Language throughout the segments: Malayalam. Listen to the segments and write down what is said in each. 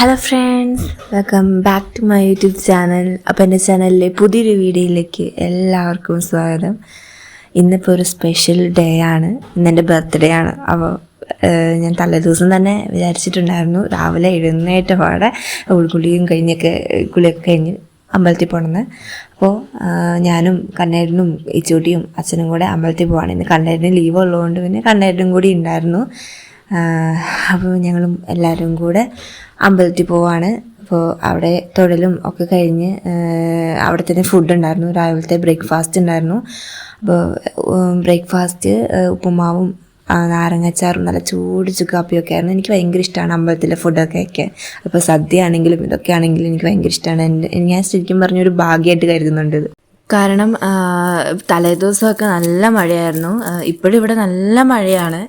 Hello friends welcome back to my YouTube channel അപ്പോൾ എന്റെ ചാനലിലെ പുതിയൊരു വീഡിയോയിലേക്ക് എല്ലാവർക്കും സ്വാഗതം. ഇന്നിപ്പോൾ ഒരു സ്പെഷ്യൽ ഡേ ആണ്. ഇന്നെന്റെ ബർത്ത്ഡേ ആണ്. അപ്പോൾ ഞാൻ തലേദിവസം തന്നെ വിചാരിച്ചിട്ടുണ്ടായിരുന്നു രാവിലെ എഴുന്നേറ്റ പാടെ ഉൾക്കുളിയും കഴിഞ്ഞൊക്കെ കുളിയൊക്കെ കഴിഞ്ഞ് അമ്പലത്തിൽ പോകണമെന്ന് അപ്പോൾ ഞാനും കണ്ണേരനും ഇച്ചൂട്ടിയും അച്ഛനും കൂടെ അമ്പലത്തിൽ പോവാണ്. ഇന്ന് കണ്ണേരന് ലീവ് ഉള്ളതുകൊണ്ട് പിന്നെ കണ്ണേരനും കൂടി ഉണ്ടായിരുന്നു. അപ്പോൾ ഞങ്ങളും എല്ലാവരും കൂടെ അമ്പലത്തിൽ പോവാണ്. അപ്പോൾ അവിടെ തൊഴിലും ഒക്കെ കഴിഞ്ഞ് അവിടെ തന്നെ ഫുഡ് ഉണ്ടായിരുന്നു. രാവിലത്തെ ബ്രേക്ക്ഫാസ്റ്റ് ഉണ്ടായിരുന്നു. അപ്പോൾ ബ്രേക്ക്ഫാസ്റ്റ് ഉപ്പുമാവും നാരങ്ങച്ചാറും നല്ല ചൂട് ചുക്കാപ്പിയൊക്കെ ആയിരുന്നു. എനിക്ക് ഭയങ്കര ഇഷ്ടമാണ് അമ്പലത്തിലെ ഫുഡൊക്കെ ഒക്കെ അപ്പോൾ സദ്യ ആണെങ്കിലും ഇതൊക്കെ ആണെങ്കിലും എനിക്ക് ഭയങ്കര ഇഷ്ടമാണ് എന്റെ ഞാൻ ശരിക്കും പറഞ്ഞൊരു ഭാഗ്യമായിട്ട് കരുതുന്നുണ്ട് കാരണം തലേദിവസമൊക്കെ നല്ല മഴയായിരുന്നു. ഇപ്പോഴും ഇവിടെ നല്ല മഴയാണ്.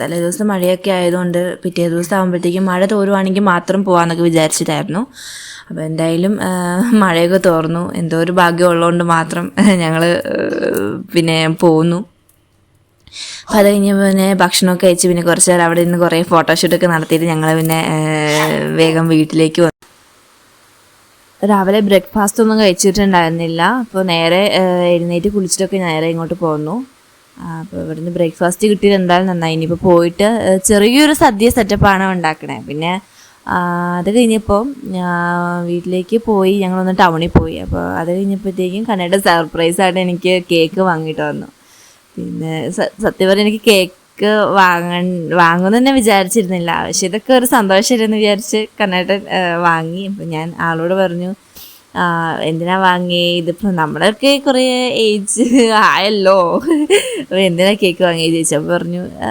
തലേദിവസം മഴയൊക്കെ ആയതുകൊണ്ട് പിറ്റേ ദിവസം ആകുമ്പോഴത്തേക്കും മഴ തോരുവാണെങ്കിൽ മാത്രം പോകാമെന്നൊക്കെ വിചാരിച്ചിട്ടായിരുന്നു. അപ്പോൾ എന്തായാലും മഴയൊക്കെ തോർന്നു. എന്തോ ഒരു ഭാഗ്യം ഉള്ളതുകൊണ്ട് മാത്രം ഞങ്ങൾ പിന്നെ പോന്നു. അപ്പോൾ അത് കഴിഞ്ഞ് പിന്നെ ഭക്ഷണമൊക്കെ കഴിച്ച് പിന്നെ കുറച്ച് നേരം അവിടെ നിന്ന് കുറേ ഫോട്ടോഷൂട്ടൊക്കെ നടത്തിയിട്ട് ഞങ്ങൾ പിന്നെ വേഗം വീട്ടിലേക്ക് വന്നു. രാവിലെ ബ്രേക്ക്ഫാസ്റ്റ് ഒന്നും കഴിച്ചിട്ടുണ്ടായിരുന്നില്ല. അപ്പോൾ നേരെ എഴുന്നേറ്റ് കുളിച്ചിട്ടൊക്കെ നേരെ ഇങ്ങോട്ട് പോന്നു. അപ്പോൾ ഇവിടുന്ന് ബ്രേക്ക്ഫാസ്റ്റ് കിട്ടിയത് എന്തായാലും നന്നായി. ഇനിയിപ്പോൾ പോയിട്ട് ചെറിയൊരു സദ്യ സെറ്റപ്പാണ് ഉണ്ടാക്കണേ. പിന്നെ അത് കഴിഞ്ഞപ്പോൾ വീട്ടിലേക്ക് പോയി. ഞങ്ങളൊന്ന് ടൗണിൽ പോയി. അപ്പോൾ അത് കഴിഞ്ഞപ്പോഴത്തേക്കും കണ്ണയുടെ സർപ്രൈസായിട്ട് എനിക്ക് കേക്ക് വാങ്ങിയിട്ട് വന്നു. പിന്നെ സത്യം പറഞ്ഞാൽ എനിക്ക് കേക്ക് വാങ്ങാൻ വാങ്ങുമെന്ന് തന്നെ വിചാരിച്ചിരുന്നില്ല. പക്ഷെ ഇതൊക്കെ ഒരു സന്തോഷമായിരുന്നു വിചാരിച്ച് കണ്ണേട്ടൻ വാങ്ങി. അപ്പം ഞാൻ ആളോട് പറഞ്ഞു എന്തിനാ വാങ്ങി ഇതിപ്പോൾ നമ്മളൊക്കെ കുറേ ഏജ് ആയല്ലോ. അപ്പോൾ എന്തിനാ കേക്ക് വാങ്ങി ചോദിച്ചു അപ്പോൾ പറഞ്ഞു ആ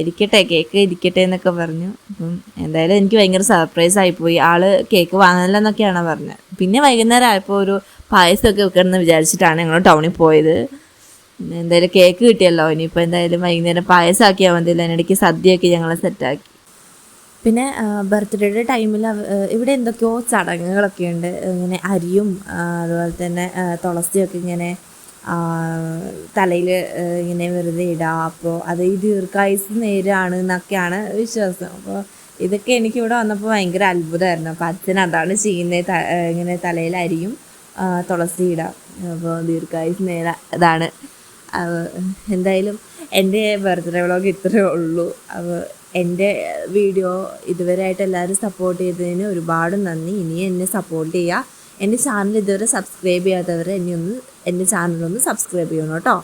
ഇരിക്കട്ടെ കേക്ക് ഇരിക്കട്ടെ എന്നൊക്കെ പറഞ്ഞു. അപ്പം എന്തായാലും എനിക്ക് ഭയങ്കര സർപ്രൈസ് ആയിപ്പോയി ആൾ കേക്ക് വാങ്ങാനില്ല എന്നൊക്കെയാണ് പറഞ്ഞത്. പിന്നെ വൈകുന്നേരം ആയപ്പോൾ ഒരു പായസമൊക്കെ വെക്കണമെന്ന് വിചാരിച്ചിട്ടാണ് ഞങ്ങൾ ടൗണിൽ പോയത്. എന്തായാലും കേക്ക് കിട്ടിയല്ലോ. ഇനിയിപ്പോൾ എന്തായാലും വൈകുന്നേരം പായസമാക്കിയാൽ മതിയല്ലോ അതിനിടയ്ക്ക് സദ്യയൊക്കെ ഞങ്ങൾ സെറ്റാക്കി പിന്നെ ബർത്ത്ഡേയുടെ ടൈമിൽ ഇവിടെ എന്തൊക്കെയോ ചടങ്ങുകളൊക്കെ ഉണ്ട്. ഇങ്ങനെ അരിയും അതുപോലെ തന്നെ തുളസിയൊക്കെ ഇങ്ങനെ തലയിൽ ഇങ്ങനെ വെറുതെ ഇടുക അപ്പോൾ അത് ഈ ദീർഘായുസ് നേരാണ് എന്നൊക്കെയാണ് വിശ്വാസം. അപ്പോൾ ഇതൊക്കെ എനിക്ക് ഇവിടെ വന്നപ്പോൾ ഭയങ്കര അത്ഭുതമായിരുന്നു. അപ്പോൾ അച്ഛൻ അതാണ് ചെയ്യുന്നത്. ഇങ്ങനെ തലയിൽ അരിയും തുളസി ഇടാം. അപ്പോൾ ദീർഘായുസ് നേര അപ്പോൾ എന്തായാലും എന്റെ ബർത്ത്ഡേ വ്ളോഗ് ഇത്രയേ ഉള്ളൂ. അപ്പോൾ എന്റെ വീഡിയോ ഇതുവരെയായിട്ട് എല്ലാവരും സപ്പോർട്ട് ചെയ്തതിന് ഒരുപാട് നന്ദി. ഇനിയും എന്നെ സപ്പോർട്ട് ചെയ്യുക. എന്റെ ചാനൽ ഇതുവരെ സബ്സ്ക്രൈബ് ചെയ്യാത്തവർ എന്നെ ഒന്ന് എന്റെ ചാനലൊന്ന് സബ്സ്ക്രൈബ് ചെയ്യണം കേട്ടോ.